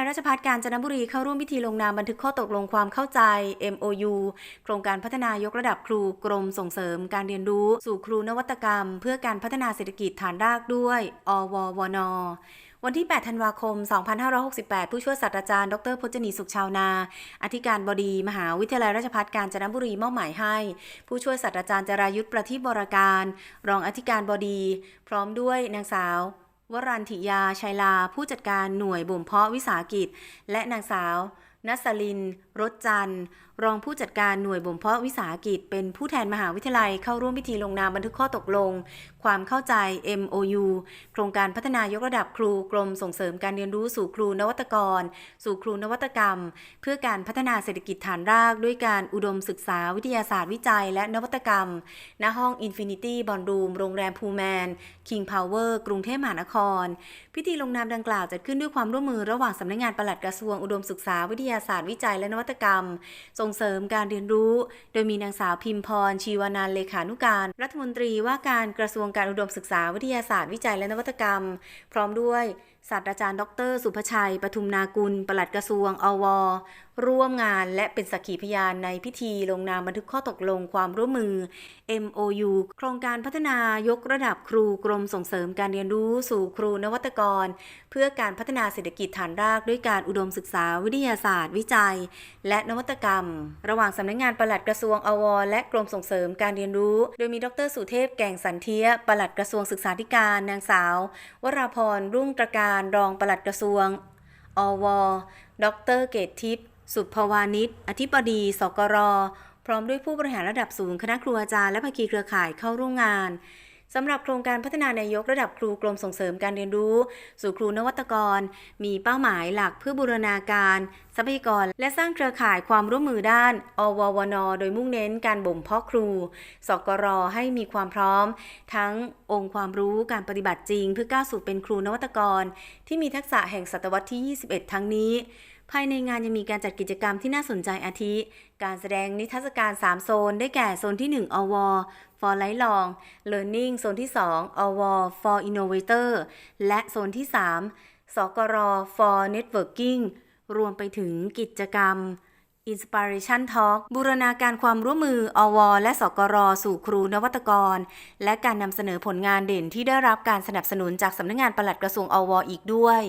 ลัยราชภัฏกาญจนบุรีเข้าร่วมพิธีลงนามบันทึกข้อตกลงความเข้าใจ MOU โครงการพัฒนายกระดับครูกรมส่งเสริมการเรียนรู้ สู่ครูนวัตกรรม เพื่อการพัฒนาเศรษฐกิจฐานรากด้วย อววนวันที่ 8 ธันวาคม 2568 ผู้ช่วยศาสตราจารย์ ดรพจนีสุขชาวนา อธิการบดี มหาวิทยาลัยราชภัฏกาญจนบุรีมอบหมายให้ ผู้ช่วยศาสตราจารย์จรายุทธประทีปบรการ รองอธิการบดี พร้อมด้วยนางสาว วรันธิยาชัยลาผู้จัดการหน่วยบ่มเพาะวิสาหกิจ และนางสาวนัสลินรถจันทร์ รองผู้จัดการหน่วยบ่มเพาะวิสาหกิจ เป็นผู้แทนมหาวิทยาลัยเข้าร่วมพิธีลงนามบันทึกข้อตกลง ความเข้าใจ MOU โครงการพัฒนายกระดับครูกรมส่งเสริมการเรียนรู้สู่ครูนวัตกร สู่ครูนวัตกรรม เพื่อการพัฒนาเศรษฐกิจฐานราก ด้วยการอุดมศึกษาวิทยาศาสตร์วิจัย และนวัตกรรม ณห้อง Infinity Ballroom โรงแรมพูแมน King Power กรุงเทพมหานคร พิธีลงนามดังกล่าวจัดขึ้นด้วยความร่วมมือระหว่างสำนักงานปลัดกระทรวงอุดมศึกษาวิทยาศาสตร์วิจัยและนวัตกรรมส่งเสริมการเรียนรู้ โดยมีนางสาวพิมพร ชีวานันเลขานุการ รัฐมนตรีว่าการกระทรวงการอุดมศึกษาวิทยาศาสตร์วิจัยและนวัตกรรม พร้อมด้วยศาสตราจารย์ ดร สุภชัย ปทุมนากุล ปลัดกระทรวง อว ร่วมงานและเป็นสักขีพยานในพิธีลงนามบันทึกข้อตกลงความร่วมมือ MOU โครงการพัฒนายกระดับครูกรมส่งเสริมการเรียนรู้สู่ครูนวัตกร เพื่อการพัฒนาเศรษฐกิจฐานรากด้วยการอุดมศึกษาวิทยาศาสตร์ วิจัย และนวัตกรรม ระหว่างสำนักงานปลัดกระทรวง อว และกรมส่งเสริมการเรียนรู้ โดยมีดร สุเทพ แก่งสันเทียปลัดกระทรวงศึกษาธิการ นางสาว วราพร รุ่งตระการการองปลัดกระทรวง อว ดร เกตทิพย์ สุภวานิช อธิบดี สกร พร้อมด้วยผู้บริหารระดับสูง คณะครูอาจารย์และภาคีเครือข่ายเข้าร่วมงาน สำหรับโครงการพัฒนานายกระดับครูกรมส่งเสริมการเรียนรู้ สู่ครูนวัตกร มีเป้าหมายหลักเพื่อบูรณาการ ทรัพยากร และสร้างเครือข่ายความร่วมมือด้าน อววนโดยมุ่งเน้นการบ่มเพาะครู สกรให้มีความพร้อม ทั้งองค์ความรู้การปฏิบัติจริง เพื่อก้าวสู่เป็นครูนวัตกร ที่มีทักษะแห่งศตวรรษที่ 21 ทั้งนี้ ภายในงานยังมีการจัดกิจกรรมที่น่าสนใจอาทิ การแสดงนิทรรศการ 3 โซน ได้แก่โซนที่ 1 อว for Light Long Learning โซนที่ 2 อว for Innovator และโซนที่ 3 สกร for Networking รวมไปถึงกิจกรรม Inspiration Talk บูรณาการความร่วมมือ อว และสกร สู่ครูนวัตกร และการนำเสนอผลงานเด่นที่ได้รับการสนับสนุนจากสำนักงานปลัดกระทรวงอวอีกด้วย